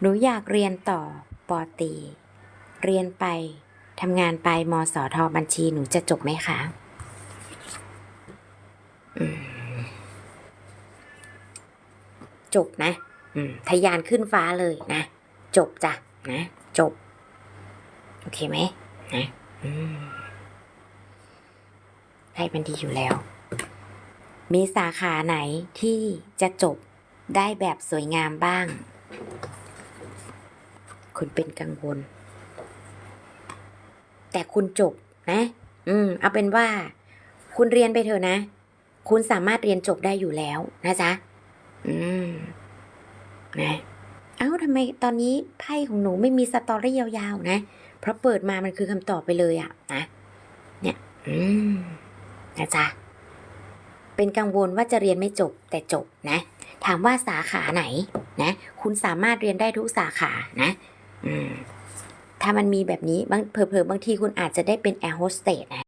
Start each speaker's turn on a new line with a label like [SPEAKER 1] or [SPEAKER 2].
[SPEAKER 1] หนูอยากเรียนต่อปอตรีเรียนไปทำงานไปมสทบัญชีหนูจะจบไหมคะอืมจบนะอืมทะยานขึ้นฟ้าเลยนะ จบจ้ะนะ จบ โอเคไหมนะอืมให้มันดีอยู่แล้ว มีสาขาไหนที่จะจบได้แบบสวยงามบ้าง คุณเป็นกังวล แต่คุณจบนะ อืม เอาเป็นว่า คุณเรียนไปเถอะนะ คุณสามารถเรียนจบได้อยู่แล้วนะจ๊ะ อืม นะเอ้าทำไมตอนนี้ไพ่ของหนูไม่มีสตอรี่ยาวๆ นะ เพราะเปิดมามันคือคำตอบไปเลยอะนะ เนี่ย อืม นะจ๊ะ เป็นกังวลว่าจะเรียนไม่จบแต่จบนะ ถามว่าสาขาไหนนะ คุณสามารถเรียนได้ทุกสาขานะ ถ้ามันมีแบบนี้บางเผลอๆบางทีคุณอาจจะได้เป็นแอร์โฮสเตสนะ